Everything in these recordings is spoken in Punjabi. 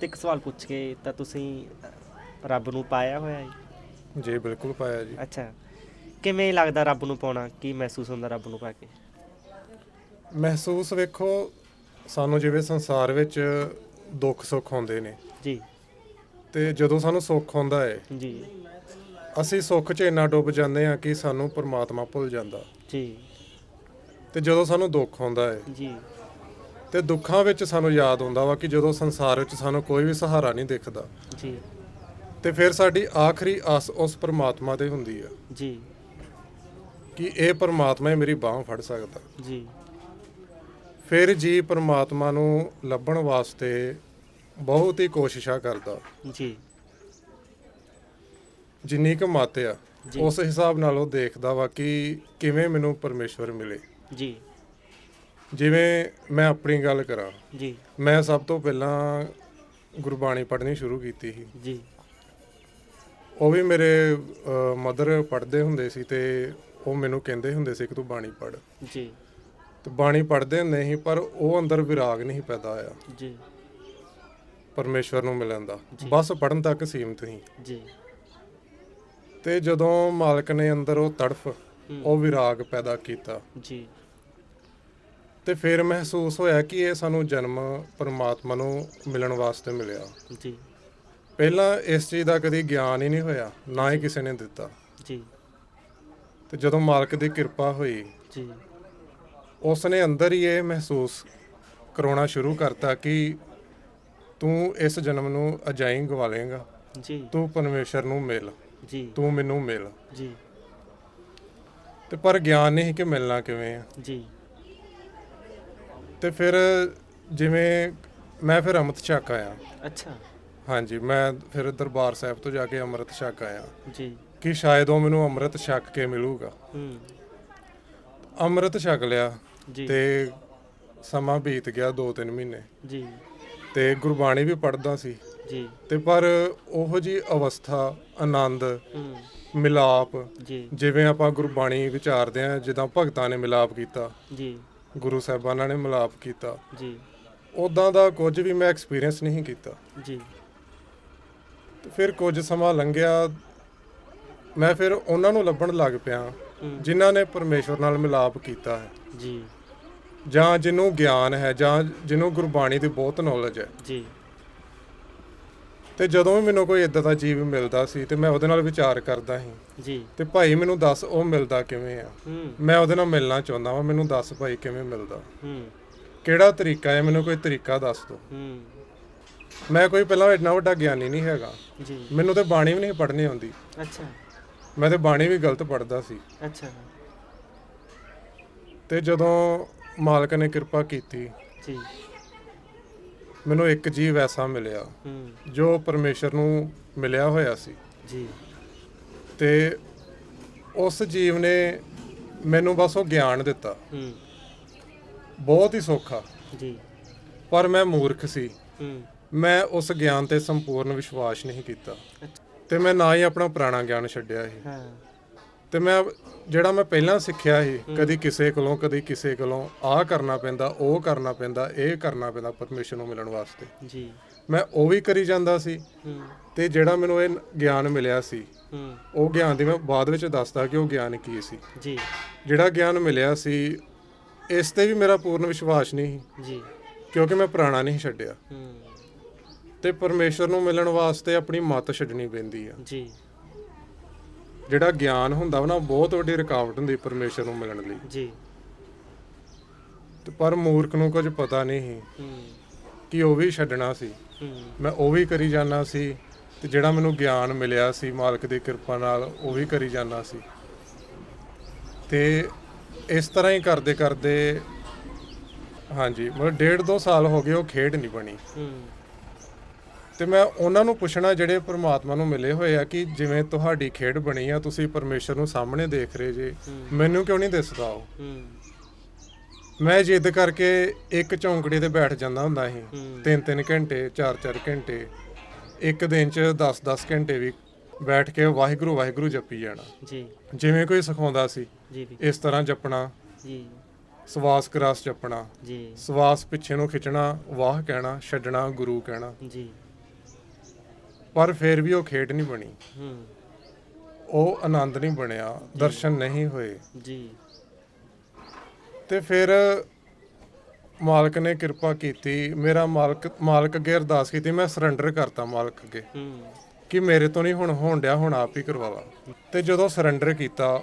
ਤੇ ਇੱਕ ਸਵਾਲ ਪੁੱਛ ਕੇ ਤਾਂ ਤੁਸੀਂ ਰੱਬ ਨੂੰ ਪਾਇਆ ਹੋਇਆ ਹੈ? ਜੀ ਬਿਲਕੁਲ ਪਾਇਆ ਜੀ। ਅੱਛਾ। ਕਿਵੇਂ ਲੱਗਦਾ ਰੱਬ ਨੂੰ ਪਾਉਣਾ? ਕੀ ਮਹਿਸੂਸ ਹੁੰਦਾ ਰੱਬ ਨੂੰ ਪਾ ਕੇ? ਮਹਿਸੂਸ ਵੇਖੋ ਸਾਨੂੰ ਜਿਵੇਂ ਸੰਸਾਰ ਵਿੱਚ ਦੁੱਖ ਸੁੱਖ ਹੁੰਦੇ ਨੇ। ਜੀ। ਤੇ ਜਦੋਂ ਸਾਨੂੰ ਸੁੱਖ ਹੁੰਦਾ ਹੈ ਜੀ। ਅਸੀਂ ਸੁੱਖ 'ਚ ਇੰਨਾ ਡੁੱਬ ਜਾਂਦੇ ਹਾਂ ਕਿ ਸਾਨੂੰ ਪਰਮਾਤਮਾ ਭੁੱਲ ਜਾਂਦਾ। ਜੀ। ਤੇ ਜਦੋਂ ਸਾਨੂੰ ਦੁੱਖ ਹੁੰਦਾ ਹੈ ਜੀ। ਤੇ ਦੁੱਖਾਂ ਵਿੱਚ ਸਾਨੂੰ ਯਾਦ ਆਉਂਦਾ ਵਾ ਕਿ ਜਦੋਂ ਸੰਸਾਰ ਵਿੱਚ ਸਾਨੂੰ ਕੋਈ ਵੀ ਸਹਾਰਾ ਨਹੀਂ ਦਿਖਦਾ। ਜੀ। ਤੇ ਫਿਰ ਸਾਡੀ ਆਖਰੀ ਆਸ ਉਸ ਪਰਮਾਤਮਾ ਤੇ ਹੁੰਦੀ ਆ। ਜੀ। ਕਿ ਇਹ ਪਰਮਾਤਮਾ ਹੀ ਮੇਰੀ ਬਾਹ ਫੜ ਸਕਦਾ। ਜੀ। ਫਿਰ ਜੀ ਪਰਮਾਤਮਾ ਨੂੰ ਲੱਭਣ ਵਾਸਤੇ ਬਹੁਤ ਹੀ ਕੋਸ਼ਿਸ਼ਾਂ ਕਰਦਾ। ਜੀ। ਜਿੰਨੀ ਕੁ ਮੱਤ ਆ। ਉਸ ਹਿਸਾਬ ਨਾਲ ਉਹ ਦੇਖਦਾ ਵਾ ਕਿ ਕਿਵੇਂ ਮੈਨੂੰ ਪਰਮੇਸ਼ਵਰ ਮਿਲੇ। ਜੀ। ਜਿਵੇਂ ਮੈਂ ਆਪਣੀ ਗੱਲ ਕਰਾਂ ਜੀ। ਮੈਂ ਸਭ ਤੋਂ ਪਹਿਲਾਂ ਗੁਰਬਾਣੀ ਪੜ੍ਹਨੀ ਸ਼ੁਰੂ ਕੀਤੀ ਸੀ। ਜੀ। ਉਹ ਵੀ ਮੇਰੇ ਮਦਰ ਪੜ੍ਹਦੇ ਹੁੰਦੇ ਸੀ ਤੇ ਉਹ ਮੈਨੂੰ ਕਹਿੰਦੇ ਹੁੰਦੇ ਸੀ ਕਿ ਤੂੰ ਬਾਣੀ ਪੜ੍ਹ। ਜੀ। ਤੇ ਬਾਣੀ ਪੜ੍ਹਦੇ ਹੁੰਦੇ ਸੀ ਪਰ ਉਹ ਅੰਦਰ ਵਿਰਾਗ ਨਹੀਂ ਪੈਦਾ ਆਇਆ ਜੀ। ਪਰਮੇਸ਼ਵਰ ਨੂੰ ਮਿਲਣ ਦਾ। ਬਸ ਪੜਨ ਤੱਕ ਸੀਮਤ ਸੀ। ਜੀ। ਤੇ ਜਦੋਂ ਮਾਲਕ ਨੇ ਅੰਦਰ ਉਹ ਤੜਫ ਉਹ ਵਿਰਾਗ ਪੈਦਾ ਕੀਤਾ। ਜੀ। ਤੇ ਫਿਰ ਮਹਿਸੂਸ ਹੋਇਆ ਕਿ ਇਹ ਸਾਨੂੰ ਜਨਮ ਪਰਮਾਤਮਾ ਨੂੰ ਮਿਲਣ ਵਾਸਤੇ ਮਿਲਿਆ। ਜੀ। ਪਹਿਲਾਂ ਇਸ ਚੀਜ਼ ਦਾ ਕਦੀ ਗਿਆਨ ਹੀ ਨਹੀਂ ਹੋਇਆ ਨਾ ਹੀ ਕਿਸੇ ਨੇ ਦਿੱਤਾ। ਜੀ। ਤੇ ਜਦੋਂ ਮਾਲਕ ਦੀ ਕਿਰਪਾ ਹੋਈ ਜੀ। ਉਸ ਨੇ ਅੰਦਰ ਹੀ ਇਹ ਮਹਿਸੂਸ ਕਰਾਉਣਾ ਸ਼ੁਰੂ ਕਰਤਾ ਕਿ ਤੂੰ ਇਸ ਜਨਮ ਨੂੰ ਅਜਾਈ ਗਵਾ ਲੇਗਾ ਜੀ। ਤੂੰ ਪਰਮੇਸ਼ਰ ਨੂੰ ਮਿਲ। ਜੀ। ਤੂੰ ਮੈਨੂੰ ਮਿਲ। ਜੀ। ਤੇ ਪਰ ਗਿਆਨ ਨਹੀਂ ਕਿ ਮਿਲਣਾ ਕਿਵੇਂ ਆ। ਜੀ। ਤੇ ਫਿਰ ਜਿਵੇਂ ਮੈਂ ਫਿਰ ਅੰਮ੍ਰਿਤ ਛਕ ਆਇਆ। ਅੱਛਾ। ਹਾਂਜੀ ਮੈਂ ਫਿਰ ਦਰਬਾਰ ਸਾਹਿਬ ਤੋਂ ਜਾ ਕੇ ਅੰਮ੍ਰਿਤ ਛਕ ਆਇਆ। ਜੀ। ਕਿ ਸ਼ਾਇਦ ਉਹ ਮੈਨੂੰ ਅੰਮ੍ਰਿਤ ਛਕ ਕੇ ਮਿਲੂਗਾ। ਹੂੰ। ਅੰਮ੍ਰਿਤ ਛਕ ਲਿਆ ਜੀ। ਤੇ ਸਮਾਂ ਬੀਤ ਗਿਆ 2-3 ਮਹੀਨੇ। ਜੀ। ਤੇ ਗੁਰਬਾਣੀ ਵੀ ਪੜ੍ਹਦਾ ਸੀ। ਜੀ। ਤੇ ਪਰ ਉਹੋ ਜੀ ਅਵਸਥਾ ਆਨੰਦ ਮਿਲਾਪ ਜੀ। ਜਿਵੇਂ ਆਪਾਂ ਗੁਰਬਾਣੀ ਵਿਚਾਰਦੇ ਆ ਜਿੱਦਾਂ ਭਗਤਾਂ ਨੇ ਮਿਲਾਪ ਕੀਤਾ। ਜੀ। ਗੁਰੂ ਸਾਹਿਬਾਨਾਂ ਨੇ ਮਿਲਾਪ ਕੀਤਾ। ਜੀ। ਉਦਾਂ ਦਾ ਕੁਝ ਵੀ ਮੈਂ ਐਕਸਪੀਰੀਅੰਸ ਨਹੀਂ ਕੀਤਾ। ਜੀ। ਤੇ ਫਿਰ ਕੁਝ ਸਮਾਂ ਲੰਘਿਆ ਮੈਂ ਫਿਰ ਉਹਨਾਂ ਨੂੰ ਲੱਭਣ ਲੱਗ ਪਿਆ ਜਿਨ੍ਹਾਂ ਨੇ ਪਰਮੇਸ਼ਵਰ ਨਾਲ ਮਿਲਾਪ ਕੀਤਾ ਹੈ। ਜੀ। ਜਾਂ ਜਿਹਨੂੰ ਗਿਆਨ ਹੈ ਜਾਂ ਜਿਹਨੂੰ ਗੁਰਬਾਣੀ ਦੀ ਬਹੁਤ ਨੌਲੇਜ ਹੈ। ਜੀ। ਤੇ ਜਦੋਂ ਵੀ ਮੈਨੂੰ ਕੋਈ ਇਦਾਂ ਦਾ ਜੀਵ ਮਿਲਦਾ ਸੀ ਤੇ ਮੈਂ ਉਹਦੇ ਨਾਲ ਵਿਚਾਰ ਕਰਦਾ ਸੀ। ਜੀ। ਤੇ ਭਾਈ ਮੈਨੂੰ ਦੱਸ ਉਹ ਮਿਲਦਾ ਕਿਵੇਂ ਆ? ਹੂੰ। ਮੈਂ ਉਹਦੇ ਨਾਲ ਮਿਲਣਾ ਚਾਹੁੰਦਾ ਵਾਂ ਮੈਨੂੰ ਦੱਸ ਭਾਈ ਕਿਵੇਂ ਮਿਲਦਾ? ਹੂੰ। ਕਿਹੜਾ ਤਰੀਕਾ ਹੈ? ਮੈਨੂੰ ਕੋਈ ਤਰੀਕਾ ਦੱਸ ਦਿਓ ਹੂੰ। ਮੈਂ ਕੋਈ ਪਹਿਲਾਂ ਇੰਨਾ ਵੱਡਾ ਗਿਆਨੀ ਨਹੀਂ ਹੈਗਾ। ਜੀ। ਮੈਨੂੰ ਤੇ ਬਾਣੀ ਵੀ ਨਹੀਂ ਪੜ੍ਹਨੀ ਆਉਂਦੀ। ਅੱਛਾ। ਮੈਂ ਤੇ ਬਾਣੀ ਵੀ ਗਲਤ ਪੜ੍ਹਦਾ ਸੀ। ਅੱਛਾ। ਤੇ ਜਦੋਂ ਮਾਲਕ ਨੇ ਕਿਰਪਾ ਕੀਤੀ ਜੀ। ਮੈਨੂੰ ਇੱਕ ਜੀਵ ਐਸਾ ਮਿਲਿਆ ਜੋ ਪਰਮੇਸ਼ਰ ਨੂੰ ਮਿਲਿਆ ਹੋਇਆ ਸੀ। ਜੀ। ਤੇ ਉਸ ਜੀਵ ਨੇ ਮੈਨੂੰ ਬਸ ਉਹ ਗਿਆਨ ਦਿੱਤਾ। ਹੂੰ। ਬਹੁਤ ਹੀ ਸੌਖਾ। ਜੀ। ਪਰ ਮੈਂ ਮੂਰਖ ਸੀ। ਹੂੰ। ਮੈਂ ਉਸ ਗਿਆਨ ਤੇ ਸੰਪੂਰਨ ਵਿਸ਼ਵਾਸ ਨਹੀਂ ਕੀਤਾ। ਤੇ ਮੈਂ ਨਾ ਹੀ ਆਪਣਾ ਪੁਰਾਣਾ ਗਿਆਨ ਛੱਡਿਆ ਸੀ। ਹਾਂ। ਤੇ ਮੈਂ ਜਿਹੜਾ ਮੈਂ ਪਹਿਲਾਂ ਸਿੱਖਿਆ ਸੀ ਕਦੀ ਕਿਸੇ ਕੋਲੋਂ ਕਦੀ ਕਿਸੇ ਕੋਲੋਂ ਆਹ ਕਰਨਾ ਪੈਂਦਾ ਉਹ ਕਰਨਾ ਪੈਂਦਾ ਇਹ ਕਰਨਾ ਪੈਂਦਾ ਪਰਮੇਸ਼ਰ ਨੂੰ ਮਿਲਣ ਵਾਸਤੇ। ਜੀ। ਮੈਂ ਉਹ ਵੀ ਕਰੀ ਜਾਂਦਾ ਸੀ। ਤੇ ਜਿਹੜਾ ਮੈਨੂੰ ਇਹ ਗਿਆਨ ਮਿਲਿਆ ਸੀ ਉਹ ਗਿਆਨ ਦੀ ਮੈਂ ਬਾਅਦ ਵਿੱਚ ਦੱਸਦਾ ਕਿ ਉਹ ਗਿਆਨ ਕੀ ਸੀ। ਜੀ। ਜਿਹੜਾ ਗਿਆਨ ਮਿਲਿਆ ਸੀ ਇਸ ਤੇ ਵੀ ਮੇਰਾ ਪੂਰਨ ਵਿਸ਼ਵਾਸ ਨਹੀਂ ਸੀ। ਜੀ। ਕਿਉਂਕਿ ਮੈਂ ਪੁਰਾਣਾ ਨਹੀਂ ਛੱਡਿਆ। ਤੇ ਪਰਮੇਸ਼ਰ ਨੂੰ ਮਿਲਣ ਵਾਸਤੇ ਆਪਣੀ ਮੱਤ ਛੱਡਣੀ ਪੈਂਦੀ ਆ। ਜੀ। ਜਿਹੜਾ ਗਿਆਨ ਹੁੰਦਾ ਵਾ ਨਾ ਉਹ ਬਹੁਤ ਵੱਡੀ ਰੁਕਾਵਟ ਹੁੰਦੀ ਪਰਮੇਸ਼ਰ ਨੂੰ ਮਿਲਣ ਲਈ। ਜੀ। ਤੇ ਪਰ ਮੂਰਖ ਨੂੰ ਕੁਝ ਪਤਾ ਨਹੀਂ ਸੀ ਹੂੰ। ਕਿ ਉਹ ਵੀ ਛੱਡਣਾ ਸੀ। ਮੈਂ ਉਹ ਵੀ ਕਰੀ ਜਾਣਾ ਸੀ ਤੇ ਜਿਹੜਾ ਮੈਨੂੰ ਗਿਆਨ ਮਿਲਿਆ ਸੀ ਮਾਲਕ ਦੀ ਕਿਰਪਾ ਨਾਲ ਉਹ ਵੀ ਕਰੀ ਜਾਣਾ ਸੀ। ਤੇ ਇਸ ਤਰ੍ਹਾਂ ਹੀ ਕਰਦੇ ਕਰਦੇ ਹਾਂਜੀ ਮਤਲਬ ਡੇਢ ਦੋ ਸਾਲ ਹੋ ਗਏ ਉਹ ਖੇਡ ਨਹੀਂ ਬਣੀ। ਹੂੰ। ਤੇ ਮੈਂ ਉਹਨਾਂ ਨੂੰ ਪੁੱਛਣਾ ਜਿਹੜੇ ਪ੍ਰਮਾਤਮਾ ਨੂੰ ਮਿਲੇ ਹੋਏ ਆ ਕਿ ਜਿਵੇਂ ਤੁਹਾਡੀ ਖੇਡ ਬਣੀ ਆ ਤੁਸੀਂ ਪਰਮੇਸ਼ਰ ਨੂੰ ਸਾਹਮਣੇ ਦੇਖ ਰਹੇ ਜੇ ਮੈਨੂੰ ਕਿਉਂ ਨਹੀਂ ਦਿਸਦਾ ਉਹ? ਮੈਂ ਜਿੱਦ ਕਰਕੇ ਇੱਕ ਚੌਂਕੜੀ ਤੇ ਬੈਠ ਜਾਂਦਾ ਹੁੰਦਾ ਸੀ। ਤਿੰਨ ਤਿੰਨ ਘੰਟੇ ਚਾਰ ਚਾਰ ਘੰਟੇ ਇੱਕ ਦਿਨ ਚ 10 10 ਘੰਟੇ ਵੀ ਬੈਠ ਕੇ ਵਾਹਿਗੁਰੂ ਵਾਹਿਗੁਰੂ ਜਪੀ ਜਾਣਾ। ਜੀ। ਜਿਵੇਂ ਕੋਈ ਸਿਖਾਉਂਦਾ ਸੀ ਜੀ। ਇਸ ਤਰ੍ਹਾਂ ਜਪਣਾ ਜੀ। ਸਵਾਸ ਕਰਾਸ ਜਪਣਾ ਜੀ। ਸਵਾਸ ਪਿੱਛੇ ਨੂੰ ਖਿੱਚਣਾ ਵਾਹ ਕਹਿਣਾ ਛੱਡਣਾ ਗੁਰੂ ਕਹਿਣਾ। ਜੀ। ਪਰ ਫਿਰ ਵੀ ਉਹ ਖੇਡ ਨਹੀਂ ਬਣੀ। ਹੂੰ। ਉਹ ਆਨੰਦ ਨਹੀਂ ਬਣਿਆ ਦਰਸ਼ਨ ਨਹੀਂ ਹੋਏ। ਜੀ। ਤੇ ਫਿਰ ਮਾਲਕ ਨੇ ਕਿਰਪਾ ਕੀਤੀ। ਮੇਰਾ ਮਾਲਕ ਮਾਲਕ ਅੱਗੇ ਅਰਦਾਸ ਕੀਤੀ ਮੈਂ ਸਰੈਂਡਰ ਕਰਤਾ ਮਾਲਕ ਅੱਗੇ। ਕਿ ਮੇਰੇ ਤੋਂ ਨਹੀਂ ਹੁਣ ਹੋਣ ਡਿਆ ਹੁਣ ਆਪ ਹੀ ਕਰਵਾ ਲਾ। ਤੇ ਜਦੋਂ ਸਰੈਂਡਰ ਕੀਤਾ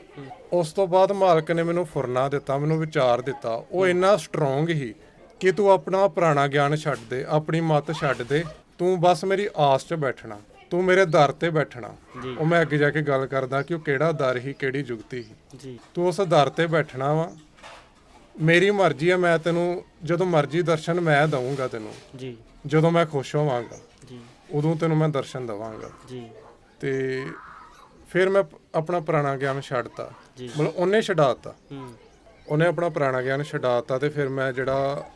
ਉਸ ਤੋਂ ਬਾਅਦ ਮਾਲਕ ਨੇ ਮੈਨੂੰ ਫੁਰਨਾ ਦਿੱਤਾ ਮੈਨੂੰ ਵਿਚਾਰ ਦਿੱਤਾ। ਉਹ ਇੰਨਾ ਸਟਰੋਂਗ ਹੀ ਕਿ ਤੂੰ ਆਪਣਾ ਪੁਰਾਣਾ ਗਿਆਨ ਛੱਡ ਦੇ ਆਪਣੀ ਮਤ ਛੱਡ ਦੇ। ਤੂੰ ਬਸ ਮੇਰੀ ਆਸ 'ਚ ਬੈਠਣਾ ਤੂੰ ਮੇਰੇ ਦਰ ਤੇ ਬੈਠਣਾ। ਜੀ। ਉਹ ਮੈਂ ਅੱਗੇ ਜਾ ਕੇ ਗੱਲ ਕਰਦਾ ਕਿ ਉਹ ਕਿਹੜਾ ਦਰ ਹੀ ਕਿਹੜੀ ਜੁਗਤੀ ਜੀ। ਤੂੰ ਉਸ ਦਰ ਤੇ ਬੈਠਣਾ ਵਾ। ਮੇਰੀ ਮਰਜ਼ੀ ਆ ਮੈਂ ਤੈਨੂੰ ਜਦੋਂ ਮਰਜ਼ੀ ਦਰਸ਼ਨ ਮੈਂ ਦਊਂਗਾ ਤੈਨੂੰ। ਜੀ। ਜਦੋਂ ਮੈਂ ਖੁਸ਼ ਹੋਵਾਂਗਾ ਜੀ। ਉਦੋਂ ਤੈਨੂੰ ਮੈਂ ਦਰਸ਼ਨ ਦਵਾਂਗਾ। ਜੀ। ਤੇ ਫਿਰ ਮੈਂ ਪ- ਆਪਣਾ ਪੁਰਾਣਾ ਗਿਆਨ ਛੱਡਤਾ। ਜੀ। ਮਤਲਬ ਉਹਨੇ ਛਡਾਤਾ। ਹੂੰ। ਉਹਨੇ ਆਪਣਾ ਪੁਰਾਣਾ ਗਿਆਨ ਛਡਾਤਾ ਤੇ ਫਿਰ ਮੈਂ ਜਿਹੜਾ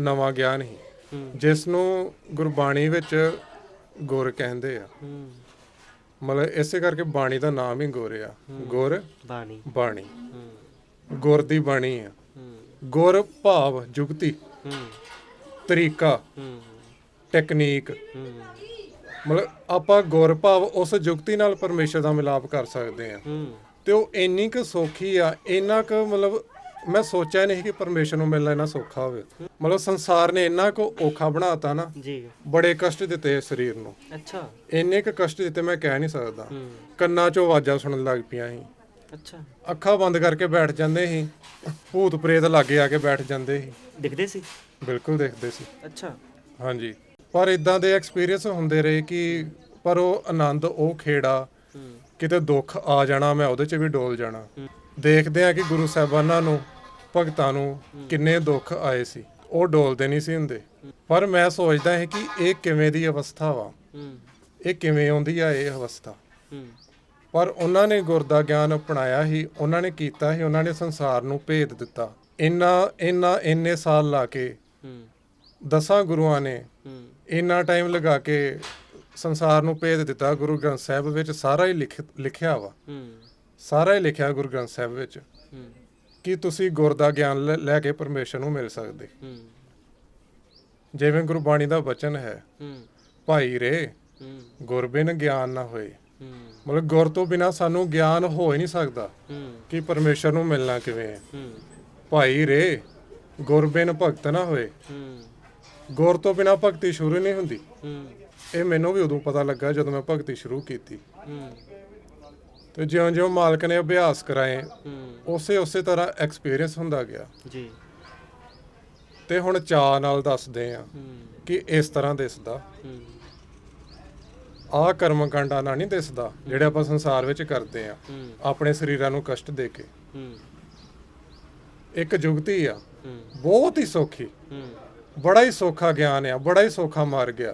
ਨਵਾਂ ਗਿਆਨ ਸੀ ਹੂੰ ਜਿਸ ਨੂੰ ਗੁਰਬਾਣੀ ਵਿੱਚ ਗੁਰ ਕਹਿੰਦੇ ਆ। ਮਤਲਬ ਇਸੇ ਕਰਕੇ ਬਾਣੀ ਦਾ ਨਾਮ ਹੀ ਗੁਰ ਆ। ਗੁਰ ਬਾਣੀ। ਬਾਣੀ। ਗੁਰ ਦੀ ਬਾਣੀ ਆ। ਗੁਰ ਭਾਵ ਜੁਗਤੀ। ਤਰੀਕਾ। ਟੈਕਨੀਕ। ਮਤਲਬ ਆਪਾਂ ਗੁਰ ਭਾਵ ਉਸ ਜੁਗਤੀ ਨਾਲ ਪਰਮੇਸ਼ਰ ਦਾ ਮਿਲਾਪ ਕਰ ਸਕਦੇ ਆ। ਤੇ ਉਹ ਇੰਨੀ ਕੁ ਸੌਖੀ ਆ ਇੰਨਾ ਕੁ ਮਤਲਬ ਮੈਂ ਸੋਚਿਆ ਨਹੀਂ ਕਿ ਪਰਮੇਸ਼ਰ ਨੂੰ ਮਿਲਣਾ ਇੰਨਾ ਸੌਖਾ ਹੋਵੇ। ਮਤਲਬ ਸੰਸਾਰ ਨੇ ਇੰਨਾ ਕੁ ਔਖਾ ਬਣਾਤਾ ਨਾ ਜੀ। ਬੜੇ ਕਸ਼ਟ ਦਿੱਤੇ ਸਰੀਰ ਨੂੰ। ਅੱਛਾ। ਇੰਨੇ ਕੁ ਕਸ਼ਟ ਦਿੱਤੇ ਮੈਂ ਕਹਿ ਨਹੀਂ ਸਕਦਾ। ਕੰਨਾਂ 'ਚੋਂ ਆਵਾਜ਼ਾਂ ਸੁਣਨ ਲੱਗ ਪਈਆਂ ਸੀ। ਅੱਛਾ। ਅੱਖਾਂ ਬੰਦ ਕਰਕੇ ਬੈਠ ਜਾਂਦੇ ਸੀ। ਭੂਤ ਪ੍ਰੇਤ ਲਾਗੇ ਆ ਕੇ ਬੈਠ ਜਾਂਦੇ ਸੀ। ਦਿਖਦੇ ਸੀ? ਬਿਲਕੁਲ ਦੇਖਦੇ ਸੀ। ਅੱਛਾ। ਹਾਂਜੀ। ਪਰ ਇਦਾਂ ਦੇ ਐਕਸਪੀਰੀਅੰਸ ਹੁੰਦੇ ਰਹੇ ਕਿ ਪਰ ਉਹ ਆਨੰਦ ਉਹ ਖੇੜਾ ਕਿਤੇ ਦੁੱਖ ਆ ਜਾਣਾ ਮੈਂ ਉਹਦੇ 'ਚ ਵੀ ਡੋਲ ਜਾਣਾ। ਦੇਖਦੇ ਆ ਕਿ ਗੁਰੂ ਸਾਹਿਬਾਨਾਂ ਨੂੰ ਭਗਤਾਂ ਨੂੰ ਕਿੰਨੇ ਦੁੱਖ ਆਏ ਸੀ। ਉਹ ਡੋਲਦੇ ਨਹੀਂ ਸੀ ਹੁੰਦੇ। ਪਰ ਮੈਂ ਸੋਚਦਾ ਹਾਂ ਕਿ ਇਹ ਕਿਵੇਂ ਦੀ ਅਵਸਥਾ ਵਾ। ਇਹ ਕਿਵੇਂ ਆਉਂਦੀ ਆ ਇਹ ਅਵਸਥਾ। ਪਰ ਉਹਨਾਂ ਨੇ ਗੁਰ ਦਾ ਗਿਆਨ ਅਪਣਾਇਆ ਹੀ ਉਹਨਾਂ ਨੇ ਕੀਤਾ ਹੀ ਉਹਨਾਂ ਨੇ ਸੰਸਾਰ ਨੂੰ ਭੇਦ ਦਿੱਤਾ। ਇੰਨਾ ਇੰਨਾ ਇੰਨੇ ਸਾਲ ਲਾ ਕੇ ਦਸਾਂ ਗੁਰੂਆਂ ਨੇ ਇੰਨਾ ਟਾਈਮ ਲਗਾ ਕੇ ਸੰਸਾਰ ਨੂੰ ਭੇਦ ਦਿੱਤਾ। ਗੁਰੂ ਗ੍ਰੰਥ ਸਾਹਿਬ ਵਿੱਚ ਸਾਰਾ ਹੀ ਲਿਖ ਲਿਖਿਆ ਵਾ। ਸਾਰਾ ਹੀ ਲਿਖਿਆ ਗੁਰੂ ਗ੍ਰੰਥ ਸਾਹਿਬ ਵਿੱਚ। ਕਿ ਤੁਸੀਂ ਗੁਰ ਦਾ ਗਿਆਨ ਲੈ- ਲੈ ਕੇ ਪਰਮੇਸ਼ਰ ਨੂੰ ਮਿਲ ਸਕਦੇ? ਹੂੰ। ਜਿਵੇਂ ਗੁਰਬਾਣੀ ਦਾ ਬਚਨ ਹੈ ਹੂੰ। ਭਾਈ ਰੇ ਹੂੰ। ਗੁਰ ਬਿਨ ਗਿਆਨ ਨਾ ਹੋਏ। ਹੂੰ। ਮਤਲਬ ਗੁਰ ਤੋਂ ਬਿਨਾ ਸਾਨੂੰ ਗਿਆਨ ਹੋ ਹੀ ਨਹੀਂ ਸਕਦਾ। ਹੂੰ। ਕਿ ਪਰਮੇਸ਼ਰ ਨੂੰ ਮਿਲਣਾ ਕਿਵੇਂ ਹੈ? ਹੂੰ। ਭਾਈ ਰੇ ਗੁਰ ਬਿਨ ਭਗਤ ਨਾ ਹੋਏ। ਹੂੰ। ਗੁਰ ਤੋਂ ਬਿਨਾ ਭਗਤੀ ਸ਼ੁਰੂ ਨਹੀਂ ਹੁੰਦੀ। ਹੂੰ। ਇਹ ਮੈਨੂੰ ਵੀ ਉਦੋਂ ਪਤਾ ਲੱਗਾ ਜਦੋਂ ਮੈਂ ਭਗਤੀ ਸ਼ੁਰੂ ਕੀਤੀ। ਹੂੰ। ਤੇ ਜਿਉਂ-ਜਿਉਂ ਮਾਲਕ ਨੇ ਅਭਿਆਸ ਕਰਾਏ ਉਸੇ ਉਸੇ ਤਰ੍ਹਾਂ ਐਕਸਪੀਰੀਅੰਸ ਹੁੰਦਾ ਗਿਆ। ਜੀ। ਤੇ ਹੁਣ ਚਾਅ ਨਾਲ ਦੱਸਦੇ ਆ ਕਿ ਇਸ ਤਰ੍ਹਾਂ ਦਿਸਦਾ। ਆਹ ਕਰਮ ਕਾਂਡਾਂ ਨਾਲ ਨਹੀਂ ਦਿਸਦਾ ਜਿਹੜੇ ਆਪਾਂ ਸੰਸਾਰ ਵਿੱਚ ਕਰਦੇ ਆ ਆਪਣੇ ਸਰੀਰਾਂ ਨੂੰ ਕਸ਼ਟ ਦੇ ਕੇ। ਇੱਕ ਜੁਗਤੀ ਆ। ਬਹੁਤ ਹੀ ਸੌਖੀ। ਬੜਾ ਹੀ ਸੌਖਾ ਗਿਆਨ ਆ ਬੜਾ ਹੀ ਸੌਖਾ ਮਾਰ ਗਿਆ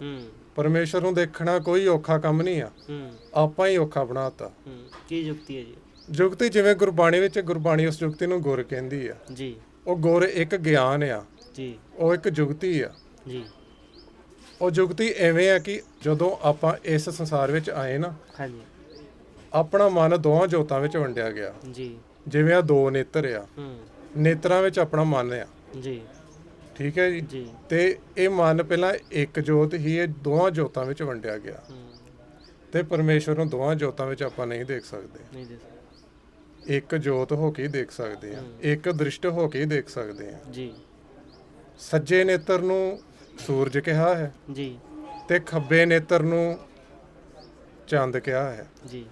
ਪਰਮੇਸ਼ਰ ਨੂੰ ਦੇਖਣਾ ਕੋਈ ਔਖਾ ਕੰਮ ਨਹੀਂ ਆ। ਹੂੰ। ਆਪਾਂ ਹੀ ਔਖਾ ਬਣਾਤਾ। ਹੂੰ ਕੀ ਯੁਕਤੀ ਹੈ ਜੀ? ਜੁਗਤੀ ਜਿਵੇਂ ਗੁਰਬਾਣੀ ਵਿੱਚ ਗੁਰਬਾਣੀ ਉਸ ਜੁਗਤੀ ਨੂੰ ਗੁਰ ਕਹਿੰਦੀ ਆ। ਜੀ। ਉਹ ਗੁਰ ਇੱਕ ਗਿਆਨ ਆ। ਜੀ। ਉਹ ਇੱਕ ਜੁਗਤੀ ਆ। ਜੀ। ਉਹ ਜੁਗਤੀ ਐਵੇਂ ਆ ਕਿ ਜਦੋਂ ਆਪਾਂ ਇਸ ਸੰਸਾਰ ਵਿੱਚ ਆਏ ਨਾ ਹਾਂਜੀ। ਆਪਣਾ ਮਨ ਦੋਹਾਂ ਜੋਤਾਂ ਵਿੱਚ ਵੰਡਿਆ ਗਿਆ। ਜੀ। ਜਿਵੇਂ ਆ ਦੋ ਨੇਤਰ ਆ। ਹੂੰ। ਨੇਤਰਾਂ ਵਿੱਚ ਆਪਣਾ ਮਨ ਆ। ਜੀ। ਠੀਕ ਹੈ ਜੀ? ਜੀ। ਤੇ ਇਹ ਮਨ ਪਹਿਲਾਂ ਇੱਕ ਜੋਤ ਹੀ ਇਹ ਦੋਹਾਂ ਜੋਤਾਂ ਵਿੱਚ ਵੰਡਿਆ ਗਿਆ। ਹੂੰ। ਤੇ ਪਰਮੇਸ਼ਵਰ ਨੂੰ ਦੋਹਾਂ ਜੋਤਾਂ ਵਿੱਚ ਆਪਾਂ ਨਹੀਂ ਦੇਖ ਸਕਦੇ। ਨਹੀਂ ਦੇ ਸਕਦੇ। ਇੱਕ ਜੋਤ ਹੋ ਕੇ ਹੀ ਦੇਖ ਸਕਦੇ ਆ ਇੱਕ ਦ੍ਰਿਸ਼ਟ ਹੋ ਕੇ ਹੀ ਦੇਖ ਸਕਦੇ ਆ ਜੀ। ਸੱਜੇ ਨੇਤਰ ਨੂੰ ਸੂਰਜ ਕਿਹਾ ਹੈ। ਜੀ। ਤੇ ਖੱਬੇ ਨੇਤਰ ਨੂੰ ਚੰਦ ਕਿਹਾ ਹੈ। ਜੀ।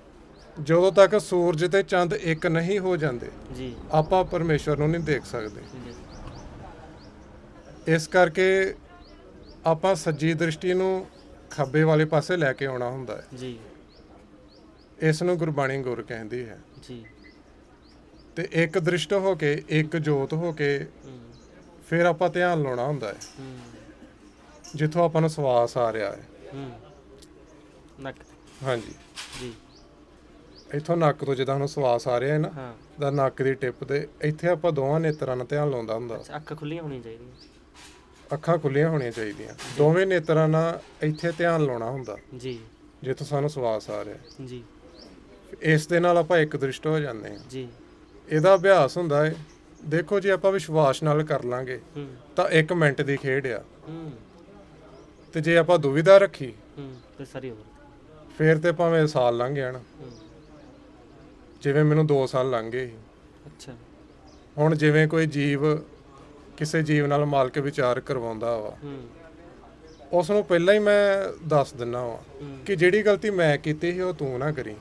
ਜਦੋਂ ਤੱਕ ਸੂਰਜ ਤੇ ਚੰਦ ਇੱਕ ਨਹੀਂ ਹੋ ਜਾਂਦੇ ਜੀ। ਆਪਾਂ ਪਰਮੇਸ਼ਵਰ ਨੂੰ ਨਹੀਂ ਦੇਖ ਸਕਦੇ। ਜੀ ਇਸ ਕਰਕੇ ਆਪਾਂ ਸੱਜੀ ਦ੍ਰਿਸ਼ਟੀ ਨੂੰ ਖੱਬੇ ਵਾਲੇ ਪਾਸੇ ਲੈ ਕੇ ਆਉਣਾ ਹੁੰਦਾ ਹੈ। ਜੀ। ਇਸ ਨੂੰ ਗੁਰਬਾਣੀ ਗੁਰ ਕਹਿੰਦੀ ਹੈ। ਜੀ। ਤੇ ਇੱਕ ਦ੍ਰਿਸ਼ਟ ਹੋ ਕੇ ਇੱਕ ਜੋਤ ਹੋ ਕੇ ਫਿਰ ਆਪਾਂ ਧਿਆਨ ਲਾਉਣਾ ਹੁੰਦਾ ਹੈ। ਜਿੱਥੋਂ ਆਪਾਂ ਨੂੰ ਸਵਾਸ ਆ ਰਿਹਾ ਹੈ। ਨੱਕ ਹਾਂਜੀ। ਜੀ। ਇੱਥੋਂ ਨੱਕ ਤੋਂ ਜਿੱਦਾਂ ਹੁਣ ਸਵਾਸ ਆ ਰਿਹਾ ਹੈ ਨਾ ਦਾ ਨੱਕ ਦੀ ਟਿਪ ਤੇ ਇੱਥੇ ਆਪਾਂ ਦੋਵਾਂ ਨੇਤਰਾਂ ਨਾਲ ਧਿਆਨ ਲਾਉਂਦਾ ਹੁੰਦਾ। ਅੱਖ ਖੁੱਲੀਆਂ ਹੋਣੀਆਂ ਚਾਹੀਦੀਆਂ। ਅੱਖਾਂ ਖੁੱਲੀਆਂ ਹੋਣੀਆਂ ਚਾਹੀਦੀਆਂ। ਦੋਵੇਂ ਨੇਤਰਾਂ ਨਾਲ ਇੱਥੇ ਧਿਆਨ ਲਾਉਣਾ ਹੁੰਦਾ। ਜੀ। ਜਿੱਥੋਂ ਸਾਨੂੰ ਸਵਾਸ ਆ ਰਿਹਾ। ਜੀ। ਇਸ ਦੇ ਨਾਲ ਆਪਾਂ ਇੱਕ ਦ੍ਰਿਸ਼ਟ ਹੋ ਜਾਂਦੇ ਹਾਂ। ਜੀ। ਇਹਦਾ ਅਭਿਆਸ ਹੁੰਦਾ ਹੈ ਦੇਖੋ ਜੇ ਆਪਾਂ ਵਿਸ਼ਵਾਸ ਨਾਲ ਕਰ ਲਾਂਗੇ ਤਾਂ 1 ਮਿੰਟ ਦੀ ਖੇਡ ਆ। ਤੇ ਜੇ ਆਪਾਂ ਦੁਵਿਧਾ ਰੱਖੀ ਤੇ ਸਾਰੀ ਉਮਰ ਫੇਰ ਤੇ ਭਾਵੇਂ ਸਾਲ ਲੰਘ ਜਾਣ। ਜਿਵੇਂ ਮੈਨੂੰ 2 ਸਾਲ ਲੰਘ ਗਏ ਅੱਛਾ। ਹੁਣ ਜਿਵੇਂ ਕੋਈ ਜੀਵ ਕਿਸੇ ਜੀਵ ਨਾਲ ਮਾਲਕ ਵਿਚਾਰ ਕਰਵਾਉਂਦਾ ਵਾ। ਉਸ ਨੂੰ ਪਹਿਲਾਂ ਹੀ ਮੈਂ ਦੱਸ ਦਿੰਨਾ ਵਾ ਕਿ ਜਿਹੜੀ ਗਲਤੀ ਮੈਂ ਕੀਤੀ ਸੀ ਉਹ ਤੂੰ ਨਾ ਕਰੀ।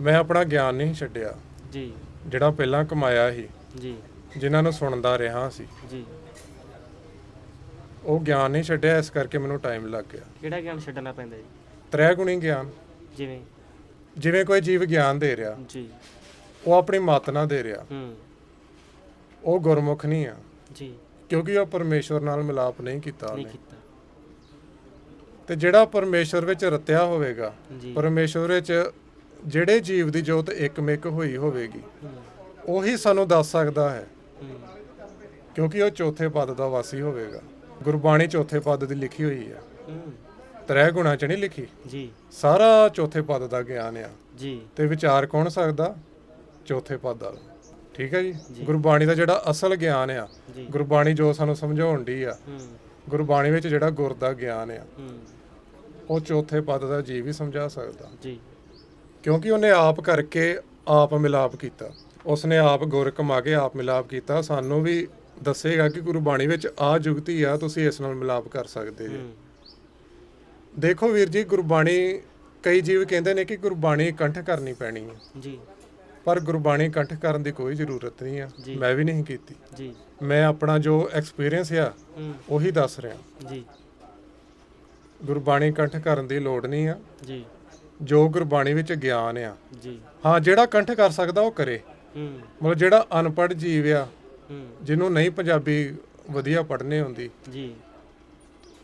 ਮੈਂ ਆਪਣਾ ਗਿਆਨ ਨਹੀਂ ਛੱਡਿਆ। ਜੀ। ਜਿਹੜਾ ਪਹਿਲਾਂ ਕਮਾਇਆ ਸੀ ਜੀ। ਜਿਨ੍ਹਾਂ ਨੂੰ ਸੁਣਦਾ ਰਿਹਾ ਸੀ। ਜੀ। ਉਹ ਗਿਆਨ ਨਹੀਂ ਛੱਡਿਆ ਇਸ ਕਰਕੇ ਮੈਨੂੰ ਟਾਈਮ ਲੱਗ ਗਿਆ। ਕਿਹੜਾ ਗਿਆਨ ਛੱਡਣਾ ਪੈਂਦਾ ਜੀ? ਤ੍ਰੈ ਗੁਣੀ ਗਿਆਨ। ਜਿਵੇਂ? ਜਿਵੇਂ ਕੋਈ ਜੀਵ ਗਿਆਨ ਦੇ ਰਿਹਾ ਜੀ। ਉਹ ਆਪਣੀ ਮਤ ਨਾਲ ਦੇ ਰਿਹਾ। ਹੂੰ। ਉਹ ਗੁਰਮੁਖ ਨਹੀਂ ਆ। ਜੀ। ਕਿਉਂਕਿ ਉਹ ਪਰਮੇਸ਼ਵਰ ਨਾਲ ਮਿਲਾਪ ਨਹੀਂ ਕੀਤਾ ਨਹੀਂ ਉਹਨੇ। ਕੀਤਾ। ਤੇ ਜਿਹੜਾ ਪਰਮੇਸ਼ਵਰ ਵਿੱਚ ਰਤਿਆ ਹੋਵੇਗਾ ਜੀ। ਪਰਮੇਸ਼ਵਰ ਵਿੱਚ ਜਿਹੜੇ ਜੀਵ ਦੀ ਜੋਤ ਇੱਕਮਿਕ ਹੋਈ ਹੋਵੇਗੀ ਉਹੀ ਸਾਨੂੰ ਦੱਸ ਸਕਦਾ ਹੈ। ਹੂੰ। ਕਿਉਂਕਿ ਉਹ ਚੌਥੇ ਪਦ ਦਾ ਵਾਸੀ ਹੋਵੇਗਾ। ਗੁਰਬਾਣੀ ਚੌਥੇ ਪਦ ਦੀ ਲਿਖੀ ਹੋਈ ਹੈ ਹੂੰ। ਤ੍ਰੈ ਗੁਣਾ ਚ ਨਹੀਂ ਲਿਖੀ। ਜੀ। ਸਾਰਾ ਚੌਥੇ ਪਦ ਦਾ ਗਿਆਨ ਆ। ਜੀ। ਤੇ ਵਿਚਾਰ ਕੌਣ ਸਕਦਾ? ਚੌਥੇ ਪਦ ਦਾ ਠੀਕ ਹੈ ਜੀ। ਜੀ। ਗੁਰਬਾਣੀ ਦਾ ਜਿਹੜਾ ਅਸਲ ਗਿਆਨ ਆ ਜੀ। ਗੁਰਬਾਣੀ ਜੋ ਸਾਨੂੰ ਸਮਝਾਉਣ ਦੀ ਆ ਗੁਰਬਾਣੀ ਵਿੱਚ ਜਿਹੜਾ ਗੁਰ ਦਾ ਗਿਆਨ ਆ ਉਹ ਚੌਥੇ ਪਦ ਦਾ ਜੀਵ ਹੀ ਸਮਝਾ ਸਕਦਾ। ਜੀ। ਕਿਉਂਕਿ ਉਹਨੇ ਆਪ ਕਰਕੇ ਆਪ ਮਿਲਾਪ ਕੀਤਾ। ਉਸਨੇ ਆਪ ਗੁਰ ਕਮਾ ਕੇ ਆਪ ਮਿਲਾਪ ਕੀਤਾ। ਸਾਨੂੰ ਵੀ ਦੱਸੇਗਾ ਕਿ ਗੁਰਬਾਣੀ ਵਿੱਚ ਆ ਜੁਗਤੀ ਆ ਤੁਸੀਂ ਇਸ ਨਾਲ ਮਿਲਾਪ ਕਰ ਸਕਦੇ ਜੀ। ਦੇਖੋ ਵੀਰ ਜੀ ਗੁਰਬਾਣੀ ਕਈ ਜੀਵ ਕਹਿੰਦੇ ਨੇ ਕਿ ਗੁਰਬਾਣੀ ਕੰਠ ਕਰਨੀ ਪੈਣੀ ਹੈ ਜੀ। ਪਰ ਗੁਰਬਾਣੀ ਕੰਠ ਕਰਨ ਦੀ ਕੋਈ ਜ਼ਰੂਰਤ ਨਹੀਂ ਆ। ਮੈਂ ਵੀ ਨਹੀਂ ਕੀਤੀ। ਜੀ। ਮੈਂ ਆਪਣਾ ਜੋ ਐਕਸਪੀਰੀਅੰਸ ਆ ਉਹੀ ਦੱਸ ਰਿਹਾ। ਜੀ। ਗੁਰਬਾਣੀ ਕੰਠ ਕਰਨ ਦੀ ਲੋੜ ਨਹੀਂ ਆ। ਜੀ। ਜੋ ਗੁਰਬਾਣੀ ਵਿੱਚ ਗਿਆਨ ਆ। ਜੀ। ਹਾਂ ਜਿਹੜਾ ਕੰਠ ਕਰ ਸਕਦਾ ਉਹ ਕਰੇ। ਹੂੰ। ਮਤਲਬ ਜਿਹੜਾ ਅਨਪੜ੍ਹ ਜੀਵ ਆ ਹੂੰ। ਜਿਹਨੂੰ ਨਹੀਂ ਪੰਜਾਬੀ ਵਧੀਆ ਪੜ੍ਹਨੇ ਹੁੰਦੀ ਜੀ।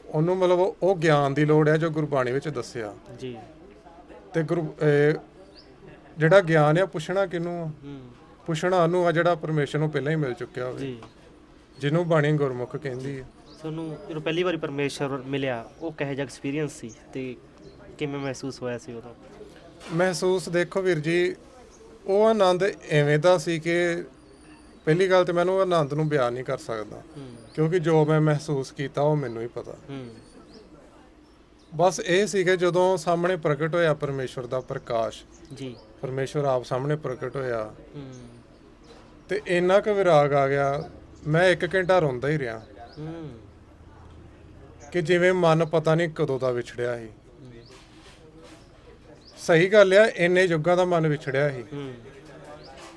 ਉਹਨੂੰ ਮਤਲਬ ਉਹ ਗਿਆਨ ਦੀ ਲੋੜ ਹੈ ਜੋ ਗੁਰਬਾਣੀ ਵਿੱਚ ਦੱਸਿਆ। ਜੀ। ਤੇ ਗੁਰੂ ਜਿਹੜਾ ਗਿਆਨ ਆ ਪੁੱਛਣਾ ਕਿਹਨੂੰ ਆ? ਪੁੱਛਣਾ ਉਹਨੂੰ ਆ ਜਿਹੜਾ ਪਰਮੇਸ਼ਰ ਨੂੰ ਪਹਿਲਾਂ ਹੀ ਮਿਲ ਚੁੱਕਿਆ ਹੋਵੇ। ਜੀ। ਜਿਹਨੂੰ ਬਾਣੀ ਗੁਰਮੁਖ ਕਹਿੰਦੀ ਹੈ ਤੁਹਾਨੂੰ ਜਦੋਂ ਪਹਿਲੀ ਵਾਰੀ ਪਰਮੇਸ਼ਰ ਮਿਲਿਆ ਉਹ ਕਹੇ ਜਿਹਾ ਐਕਸਪੀਰੀਅੰਸ ਸੀ ਤੇ ਕਿਵੇਂ ਮਹਿਸੂਸ ਹੋਇਆ ਸੀ ਉਦੋਂ? ਮਹਿਸੂਸ ਦੇਖੋ ਵੀਰ ਜੀ ਉਹ ਆਨੰਦ ਐਵੇਂ ਦਾ ਸੀ ਕਿ ਪਹਿਲੀ ਗੱਲ ਤੇ ਮੈਨੂੰ ਆਨੰਦ ਨੂੰ ਬਿਆਨ ਨਹੀਂ ਕਰ ਸਕਦਾ। ਕਿਉਂਕਿ ਜੋ ਮੈਂ ਮਹਿਸੂਸ ਕੀਤਾ ਉਹ ਮੈਨੂੰ ਹੀ ਪਤਾ। ਹੂੰ। ਬਸ ਇਹ ਸੀ ਕਿ ਜਦੋਂ ਸਾਹਮਣੇ ਪ੍ਰਗਟ ਹੋਇਆ ਪਰਮੇਸ਼ਵਰ ਦਾ ਪ੍ਰਕਾਸ਼। ਜੀ। ਪਰਮੇਸ਼ਵਰ ਆਪ ਸਾਹਮਣੇ ਪ੍ਰਗਟ ਹੋਇਆ। ਹੂੰ। ਤੇ ਇੰਨਾ ਕੁ ਵਿਰਾਗ ਆ ਗਿਆ ਮੈਂ ਇੱਕ ਘੰਟਾ ਰੋਂਦਾ ਹੀ ਰਿਹਾ। ਹੂੰ। ਕਿ ਜਿਵੇਂ ਮਨ ਪਤਾ ਨਹੀਂ ਕਦੋਂ ਦਾ ਵਿਛੜਿਆ ਸੀ। ਸਹੀ ਗੱਲ ਆ ਇੰਨੇ ਯੁੱਗਾਂ ਦਾ ਮਨ ਵਿਛੜਿਆ ਸੀ। ਹੂੰ।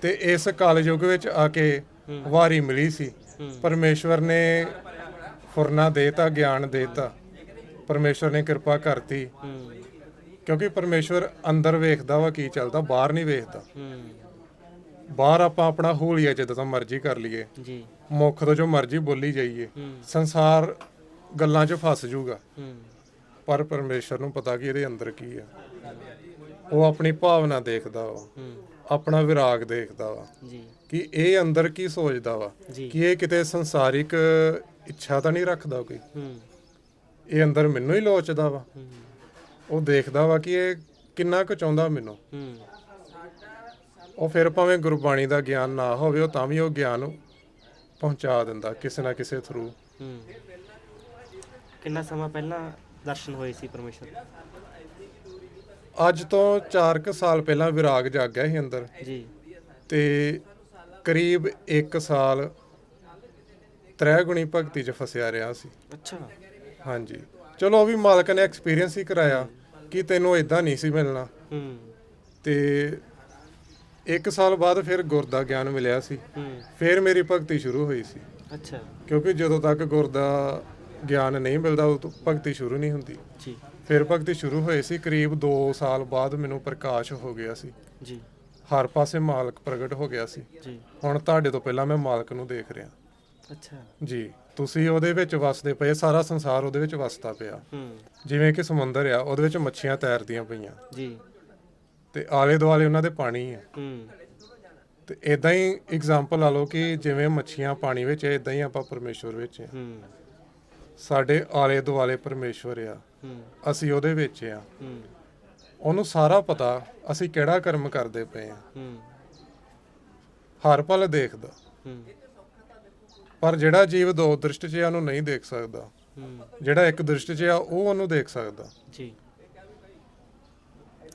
ਤੇ ਇਸ ਕਲਯੁੱਗ ਵਿੱਚ ਆ ਕੇ ਵਾਰੀ ਮਿਲੀ ਸੀ। ਪਰਮੇਸ਼ਵਰ ਨੇ ਫੁਰਨਾ ਦੇਤਾ ਗਿਆਨ ਦੇਤਾ। ਪਰਮੇਸ਼ਵਰ ਨੇ ਕਿਰਪਾ ਕਰਤੀ। ਕਿਉਂਕਿ ਪਰਮੇਸ਼ਵਰ ਅੰਦਰ ਵੇਖਦਾ ਵਾ ਕੀ ਚੱਲਦਾ ਬਾਹਰ ਨਹੀਂ ਵੇਖਦਾ। ਬਾਹਰ ਆਪਾਂ ਆਪਣਾ ਹੋਲੀਆ ਜਿੱਦਾਂ ਮਰਜ਼ੀ ਕਰ ਲਈਏ। ਜੀ। ਮੁੱਖ ਤੋਂ ਜੋ ਮਰਜ਼ੀ ਬੋਲੀ ਜਾਈਏ। ਸੰਸਾਰ ਗੱਲਾਂ 'ਚ ਫਸ ਜਾਊਗਾ। ਪਰ ਪਰਮੇਸ਼ਰ ਨੂੰ ਪਤਾ ਕਿ ਇਹਦੇ ਅੰਦਰ ਕੀ ਆ। ਉਹ ਆਪਣੀ ਭਾਵਨਾ ਦੇਖਦਾ ਵਾ। ਆਪਣਾ ਵਿਰਾਗ ਦੇਖਦਾ ਵਾ। ਜੀ। ਕਿ ਇਹ ਅੰਦਰ ਕੀ ਸੋਚਦਾ ਵਾ। ਕਿ ਇਹ ਕਿਤੇ ਸੰਸਾਰਿਕ ਇੱਛਾ ਤਾਂ ਨਹੀਂ ਰੱਖਦਾ ਕੋਈ। ਹੂੰ। ਇਹ ਅੰਦਰ ਮੈਨੂੰ ਹੀ ਲੋਚਦਾ ਵਾ। ਉਹ ਦੇਖਦਾ ਵਾ ਕਿ ਇਹ ਕਿੰਨਾ ਕੁ ਚਾਹੁੰਦਾ ਮੈਨੂੰ। ਉਹ ਫਿਰ ਭਾਵੇਂ ਗੁਰਬਾਣੀ ਦਾ ਗਿਆਨ ਨਾ ਹੋਵੇ ਉਹ ਤਾਂ ਵੀ ਉਹ ਗਿਆਨ ਨੂੰ ਪਹੁੰਚਾ ਦਿੰਦਾ ਕਿਸੇ ਨਾ ਕਿਸੇ ਥਰੂ। ਕਿੰਨਾ ਸਮਾਂ ਪਹਿਲਾਂ ਦਰਸ਼ਨ ਹੋਏ ਸੀ ਪਰਮੇਸ਼ਰ? ਅੱਜ ਤੋਂ 4 ਸਾਲ ਪਹਿਲਾਂ ਵਿਰਾਗ ਜਾਗਿਆ ਸੀ ਅੰਦਰ। ਜੀ। ਤੇ ਕਰੀਬ 1 ਸਾਲ ਤ੍ਰੈ ਗੁਣੀ ਭਗਤੀ 'ਚ ਫਸਿਆ ਰਿਹਾ ਸੀ। ਅੱਛਾ। ਹਾਂਜੀ। ਚਲੋ ਉਹ ਵੀ ਮਾਲਕ ਨੇ ਐਕਸਪੀਰੀਅੰਸ ਹੀ ਕਰਾਇਆ ਕਿ ਤੈਨੂੰ ਇਦਾਂ ਨਹੀਂ ਸੀ ਮਿਲਣਾ। ਹੂੰ। ਤੇ 1 ਸਾਲ ਬਾਅਦ ਫਿਰ ਗੁਰ ਦਾ ਗਿਆਨ ਮਿਲਿਆ ਸੀ। ਹੂੰ। ਫਿਰ ਮੇਰੀ ਭਗਤੀ ਸ਼ੁਰੂ ਹੋਈ ਸੀ। ਅੱਛਾ। ਕਿਉਂਕਿ ਜਦੋਂ ਤੱਕ ਗੁਰ ਦਾ ਗਿਆਨ ਨਹੀਂ ਮਿਲਦਾ ਉਦੋਂ ਭਗਤੀ ਸ਼ੁਰੂ ਨਹੀਂ ਹੁੰਦੀ। ਜੀ। ਫਿਰ ਭਗਤੀ ਸ਼ੁਰੂ ਹੋਈ ਸੀ ਕਰੀਬ 2 ਸਾਲ ਬਾਅਦ ਮੈਨੂੰ ਪ੍ਰਕਾਸ਼ ਹੋ ਗਿਆ ਸੀ। ਜੀ। ਹਰ ਪਾਸੇ ਮਾਲਕ ਪ੍ਰਗਟ ਹੋ ਗਿਆ ਸੀ। ਜੀ। ਹੁਣ ਤੁਹਾਡੇ ਤੋਂ ਪਹਿਲਾਂ ਮੈਂ ਮਾਲਕ ਨੂੰ ਦੇਖ ਰਿਹਾ। ਅੱਛਾ। ਜੀ। ਤੁਸੀਂ ਉਹਦੇ ਵਿੱਚ ਵਸਦੇ ਪਏ ਸਾਰਾ ਸੰਸਾਰ ਉਹਦੇ ਵਿੱਚ ਵਸਦਾ ਪਿਆ। ਹੂੰ। ਜਿਵੇਂ ਕਿ ਸਮੁੰਦਰ ਆ ਉਹਦੇ ਵਿੱਚ ਮੱਛੀਆਂ ਤੈਰਦੀਆਂ ਪਈਆਂ। ਜੀ। ਤੇ ਆਲੇ ਦੁਆਲੇ ਉਹਨਾਂ ਦੇ ਪਾਣੀ ਆ। ਹੂੰ। ਤੇ ਇਦਾਂ ਹੀ ਐਗਜ਼ਾਮਪਲ ਲਾ ਲਓ ਕਿ ਜਿਵੇਂ ਮੱਛੀਆਂ ਪਾਣੀ ਵਿੱਚ ਇਦਾਂ ਹੀ ਆਪਾਂ ਪਰਮੇਸ਼ਵਰ ਵਿੱਚ ਆ। ਹੂੰ। ਸਾਡੇ ਆਲੇ ਦੁਆਲੇ ਪਰਮੇਸ਼ਵਰ ਆ। ਹੂੰ। ਅਸੀਂ ਉਹਦੇ ਵਿੱਚ ਆ। ਹੂੰ। ਉਹਨੂੰ ਸਾਰਾ ਪਤਾ ਅਸੀਂ ਕਿਹੜਾ ਕਰਮ ਕਰਦੇ ਪਏ ਆ। ਹੂੰ। ਹਰ ਪਲ ਦੇਖਦਾ। ਹੂੰ। ਪਰ ਜਿਹੜਾ ਜੀਵ ਦੋ ਦ੍ਰਿਸ਼ਟ 'ਚ ਆ ਉਹਨੂੰ ਨਹੀਂ ਦੇਖ ਸਕਦਾ ਜਿਹੜਾ ਇੱਕ ਦ੍ਰਿਸ਼ਟ 'ਚ ਆ ਉਹ ਉਹਨੂੰ ਦੇਖ ਸਕਦਾ। ਜੀ।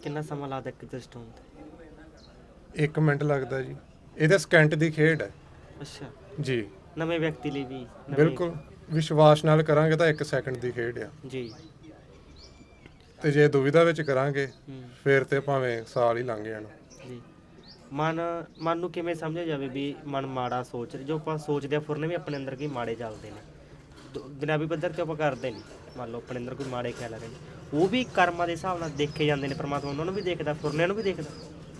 ਕਿੰਨਾ ਸਮਾਂ ਲੱਗਦਾ ਇੱਕ ਦ੍ਰਿਸ਼ਟ ਹੋਣ ਤੇ? 1 ਮਿੰਟ ਲੱਗਦਾ ਜੀ। ਇਹਦੇ ਸਕਿੰਟ ਦੀ ਖੇਡ ਹੈ। ਅੱਛਾ। ਜੀ। ਨਵੇਂ ਵਿਅਕਤੀ ਲਈ ਵੀ ਬਿਲਕੁਲ। ਵਿਸ਼ਵਾਸ ਨਾਲ ਕਰਾਂਗੇ ਤਾਂ 1 ਸੈਕਿੰਡ ਦੀ ਖੇਡ ਆ। ਜੀ। ਤੇ ਜੇ ਦੁਵਿਧਾ ਵਿੱਚ ਕਰਾਂਗੇ ਫਿਰ ਤੇ ਭਾਵੇਂ ਸਾਲ ਹੀ ਲੰਘ ਜਾਣ। ਮਨ ਮਨ ਨੂੰ ਕਿਵੇਂ ਸਮਝਿਆ ਜਾਵੇ ਵੀ ਮਨ ਮਾੜਾ ਸੋਚ ਜੋ ਆਪਾਂ ਸੋਚਦੇ ਆ ਫੁਰਨੇ ਵੀ ਆਪਣੇ ਅੰਦਰ ਕੀ ਮਾੜੇ ਚੱਲਦੇ ਨੇ। ਦ- ਦਿਨਾਵੀ ਪੱਧਰ ਤੇ ਆਪਾਂ ਕਰਦੇ ਨਹੀਂ। ਮੰਨ ਲਓ ਆਪਣੇ ਅੰਦਰ ਕੋਈ ਮਾੜੇ ਖਿਆਲ ਆ ਰਹੇ ਨੇ। ਉਹ ਵੀ ਕਰਮਾਂ ਦੇ ਹਿਸਾਬ ਨਾਲ ਦੇਖੇ ਜਾਂਦੇ ਨੇ ਪ੍ਰਮਾਤਮਾ ਉਹਨਾਂ ਨੂੰ ਵੀ ਦੇਖਦਾ ਫੁਰਨਿਆਂ ਨੂੰ ਵੀ ਦੇਖਦਾ।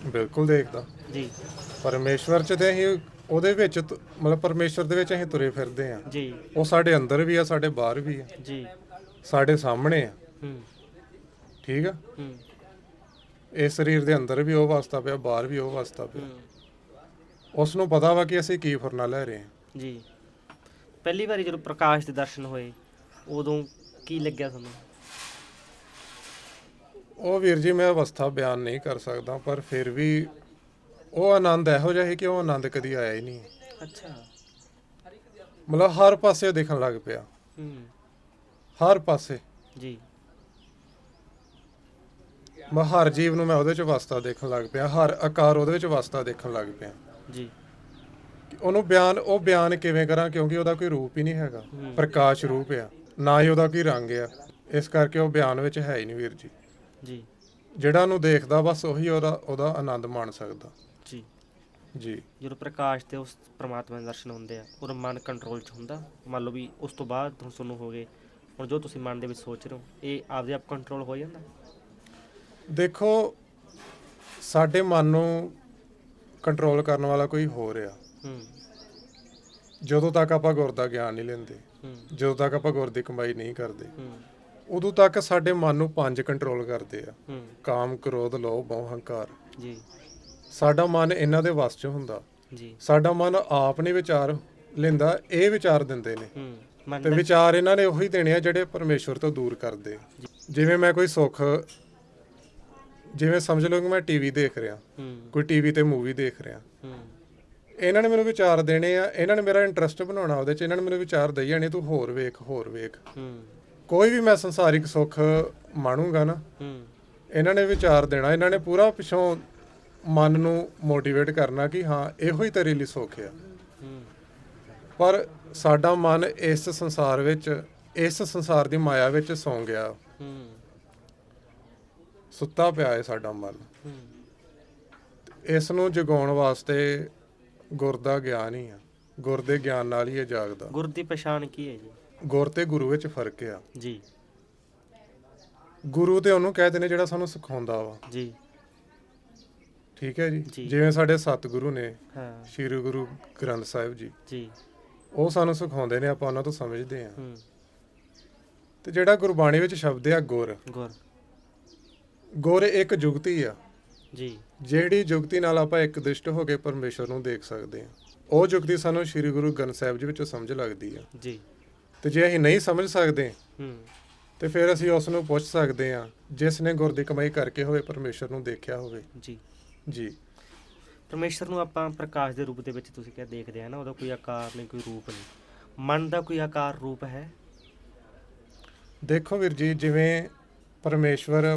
ਬਿਲਕੁਲ ਦੇਖਦਾ। ਜੀ। ਪਰਮੇਸ਼ਵਰ ਚ ਤੇ ਅਸੀਂ ਉਹਦੇ ਵਿੱਚ ਤ- ਮਤਲਬ ਪਰਮੇਸ਼ਵਰ ਦੇ ਵਿੱਚ ਅਸੀਂ ਤੁਰੇ ਫਿਰਦੇ ਆ ਜੀ। ਉਹ ਸਾਡੇ ਅੰਦਰ ਵੀ ਆ ਸਾਡੇ ਬਾਹਰ ਵੀ ਆ। ਜੀ। ਸਾਡੇ ਸਾਹਮਣੇ ਆ। ਹੂੰ। ਠੀਕ ਆ? ਹੂੰ। ਇਸ ਸਰੀਰ ਦੇ ਅੰਦਰ ਵੀ ਉਹ ਵਸਦਾ ਪਿਆ ਬਾਹਰ ਵੀ ਉਹ ਵਸਦਾ ਪਿਆ। ਉਸ ਨੂੰ ਪਤਾ ਵਾ ਕਿ ਅਸੀਂ ਕੀ ਫੁਰਨਾ ਲੈ ਰਹੇ ਹਾਂ। ਜੀ। ਪਹਿਲੀ ਵਾਰੀ ਜਦੋਂ ਪ੍ਰਕਾਸ਼ ਦੇ ਦਰਸ਼ਨ ਹੋਏ ਉਦੋਂ ਕੀ ਲੱਗਿਆ ਤੁਹਾਨੂੰ? ਉਹ ਵੀਰ ਜੀ ਮੈਂ ਅਵਸਥਾ ਬਿਆਨ ਨਹੀਂ ਕਰ ਸਕਦਾ ਪਰ ਫਿਰ ਵੀ ਉਹ ਆਨੰਦ ਇਹੋ ਜਿਹਾ ਸੀ ਕਿ ਉਹ ਆਨੰਦ ਕਦੀ ਆਇਆ ਹੀ ਨਹੀਂ। ਅੱਛਾ। ਮਤਲਬ ਹਰ ਪਾਸੇ ਦਿਖਣ ਲੱਗ ਪਿਆ। ਹੂੰ। ਹਰ ਪਾਸੇ। ਜੀ। ਮੈਂ ਹਰ ਜੀਵ ਨੂੰ ਮੈਂ ਉਹਦੇ ਚ ਵਸਤਾ ਦੇਖਣ ਲੱਗ ਪਿਆ ਹਰ ਆਕਾਰ ਉਹਦੇ ਵਿੱਚ ਵਸਤਾ ਦੇਖਣ ਲੱਗ ਪਿਆ। ਜੀ। ਉਹਨੂੰ ਬਿਆਨ ਉਹ ਬਿਆਨ ਕਿਵੇਂ ਕਰਾਂ ਕਿਉਂਕਿ ਉਹਦਾ ਕੋਈ ਰੂਪ ਹੀ ਨਹੀਂ ਹੈਗਾ। ਪ੍ਰਕਾਸ਼ ਰੂਪ ਆ ਨਾ ਹੀ ਉਹਦਾ ਕੋਈ ਰੰਗ ਆ। ਇਸ ਕਰਕੇ ਉਹ ਬਿਆਨ ਵਿੱਚ ਹੈ ਹੀ ਨਹੀਂ ਵੀਰ ਜੀ। ਜੀ। ਜਿਹੜਾ ਉਹਨੂੰ ਦੇਖਦਾ ਬਸ ਉਹੀ ਉਹਦਾ ਉਹਦਾ ਆਨੰਦ ਮਾਣ ਸਕਦਾ। ਜੀ। ਜੀ। ਜਦੋਂ ਪ੍ਰਕਾਸ਼ ਤੇ ਉਸ ਪ੍ਰਮਾਤਮਾ ਦੇ ਦਰਸ਼ਨ ਹੁੰਦੇ ਆ ਉਹ ਮਨ ਕੰਟਰੋਲ 'ਚ ਹੁੰਦਾ। ਮੰਨ ਲਓ ਵੀ ਉਸ ਤੋਂ ਬਾਅਦ ਤੁਹਾਨੂੰ ਹੋ ਗਏ ਹੁਣ ਜੋ ਤੁਸੀਂ ਮਨ ਦੇ ਵਿੱਚ ਸੋਚ ਰਹੇ ਹੋ ਇਹ ਆਪਦੇ ਆਪ ਕੰਟਰੋਲ ਹੋ ਜਾਂਦਾ? ਦੇਖੋ ਸਾਡੇ ਮਨ ਨੂੰ ਕੰਟਰੋਲ ਕਰਨ ਵਾਲਾ ਕੋਈ ਹੋ ਰਿਹਾ ਹੂੰ। ਜਦੋਂ ਤੱਕ ਆਪਾਂ ਗੁਰ ਦਾ ਗਿਆਨ ਨਹੀਂ ਲੈਂਦੇ ਜਦੋਂ ਤੱਕ ਆਪਾਂ ਗੁਰ ਦੀ ਕਮਾਈ ਨਹੀਂ ਕਰਦੇ ਉਦੋਂ ਤੱਕ ਸਾਡੇ ਮਨ ਨੂੰ ਪੰਜ ਕੰਟਰੋਲ ਕਰਦੇ ਆ। ਕਾਮ ਕ੍ਰੋਧ ਲੋਭ ਮੋਹ ਹੰਕਾਰ। ਜੀ। ਸਾਡਾ ਮਨ ਇਹਨਾਂ ਦੇ ਵੱਸ 'ਚ ਹੁੰਦਾ। ਜੀ। ਸਾਡਾ ਮਨ ਆਪ ਨਹੀਂ ਵਿਚਾਰ ਲੈਂਦਾ ਇਹ ਵਿਚਾਰ ਦਿੰਦੇ ਨੇ। ਤੇ ਵਿਚਾਰ ਇਹਨਾਂ ਨੇ ਉਹੀ ਦੇਣੇ ਆ ਜਿਹੜੇ ਪਰਮੇਸ਼ਵਰ ਤੋਂ ਦੂਰ ਕਰਦੇ ਆ। ਜਿਵੇਂ ਮੈਂ ਕੋਈ ਸੁੱਖ ਜਿਵੇਂ ਸਮਝ ਲਓ ਕਿ ਮੈਂ ਟੀਵੀ ਦੇਖ ਰਿਹਾ ਕੋਈ ਟੀਵੀ ਤੇ ਮੂਵੀ ਦੇਖ ਰਿਹਾ। ਇਹਨਾਂ ਨੇ ਮੈਨੂੰ ਵਿਚਾਰ ਦੇਣੇ ਆ ਇਹਨਾਂ ਨੇ ਮੇਰਾ ਇੰਟਰਸਟ ਬਣਾਉਣਾ ਉਹਦੇ 'ਚ ਇਹਨਾਂ ਨੇ ਮੈਨੂੰ ਵਿਚਾਰ ਦਈ ਜਾਣੇ ਤੂੰ ਹੋਰ ਵੇਖ ਹੋਰ ਵੇਖ। ਕੋਈ ਵੀ ਮੈਂ ਸੰਸਾਰਿਕ ਸੁੱਖ ਮਾਣੂਗਾ ਨਾ ਇਹਨਾਂ ਨੇ ਵਿਚਾਰ ਦੇਣਾ ਇਹਨਾਂ ਨੇ ਪੂਰਾ ਪਿਛੋਂ ਮਨ ਨੂੰ ਮੋਟੀਵੇਟ ਕਰਨਾ ਕਿ ਹਾਂ ਇਹੋ ਹੀ ਤੇਰੇ ਲਈ ਸੁੱਖ ਆ। ਪਰ ਸਾਡਾ ਮਨ ਇਸ ਸੰਸਾਰ ਵਿੱਚ ਇਸ ਸੰਸਾਰ ਦੀ ਮਾਇਆ ਵਿੱਚ ਸੌਂ ਗਿਆ। ਸੁੱਤਾ ਪਿਆ ਹੈ ਸਾਡਾ ਮਨ। ਇਸ ਨੂੰ ਜਗਾਉਣ ਵਾਸਤੇ ਗੁਰ ਦਾ ਗਿਆਨ ਹੀ ਆ। ਗੁਰ ਦੇ ਗਿਆਨ ਨਾਲ ਹੀ ਇਹ ਜਾਗਦਾ। ਗੁਰ ਦੀ ਪਛਾਣ ਕੀ ਹੈ ਜੀ? ਗੁਰ ਤੇ ਗੁਰੂ ਵਿੱਚ ਫ਼ਰਕ ਆ। ਜੀ। ਗੁਰੂ ਤੇ ਉਹਨੂੰ ਕਹਿੰਦੇ ਨੇ ਜਿਹੜਾ ਸਾਨੂੰ ਸਿਖਾਉਂਦਾ ਵਾ। ਜੀ। ਠੀਕ ਹੈ ਜੀ? ਜੀ। ਜਿਵੇਂ ਸਾਡੇ ਸਤਿਗੁਰੂ ਨੇ ਹਾਂ। ਸ੍ਰੀ ਗੁਰੂ ਗ੍ਰੰਥ ਸਾਹਿਬ ਜੀ। ਜੀ। ਉਹ ਸਾਨੂੰ ਸਿਖਾਉਂਦੇ ਨੇ ਆਪਾਂ ਉਹਨਾਂ ਤੋਂ ਸਮਝਦੇ ਆ ਹੂੰ। ਤੇ ਜਿਹੜਾ ਗੁਰਬਾਣੀ ਵਿੱਚ ਸ਼ਬਦ ਆ ਗੁਰ। ਗੁਰ। ਗੁਰ ਇੱਕ ਜੁਗਤੀ ਆ। ਜੀ। ਜਿਹੜੀ ਜੁਗਤੀ ਨਾਲ ਆਪਾਂ ਇੱਕ ਦਿਸ਼ਟ ਹੋ ਕੇ ਪਰਮੇਸ਼ਰ ਨੂੰ ਦੇਖ ਸਕਦੇ ਆ ਉਹ ਜੁਗਤੀ ਸਾਨੂੰ ਸ੍ਰੀ ਗੁਰੂ ਗ੍ਰੰਥ ਸਾਹਿਬ ਜੀ ਵਿੱਚੋਂ ਸਮਝ ਲੱਗਦੀ ਆ। ਜੀ। ਤੇ ਜੇ ਅਸੀਂ ਨਹੀਂ ਸਮਝ ਸਕਦੇ ਹੂੰ। ਤੇ ਫਿਰ ਅਸੀਂ ਉਸ ਨੂੰ ਪੁੱਛ ਸਕਦੇ ਆ ਜਿਸ ਨੇ ਗੁਰ ਦੀ ਕਮਾਈ ਕਰਕੇ ਹੋਵੇ ਪਰਮੇਸ਼ਰ ਨੂੰ ਦੇਖਿਆ ਹੋਵੇ। ਜੀ। ਜੀ। ਪਰਮੇਸ਼ਰ ਨੂੰ ਆਪਾਂ ਪ੍ਰਕਾਸ਼ ਦੇ ਰੂਪ ਦੇ ਵਿੱਚ ਤੁਸੀਂ ਕਿਹਾ ਦੇਖਦੇ ਆ ਨਾ ਉਹਦਾ ਕੋਈ ਆਕਾਰ ਨਹੀਂ ਕੋਈ ਰੂਪ ਨਹੀਂ। ਮਨ ਦਾ ਕੋਈ ਆਕਾਰ ਰੂਪ ਹੈ? ਦੇਖੋ ਵੀਰ ਜੀ ਜਿਵੇਂ ਪਰਮੇਸ਼ਵਰ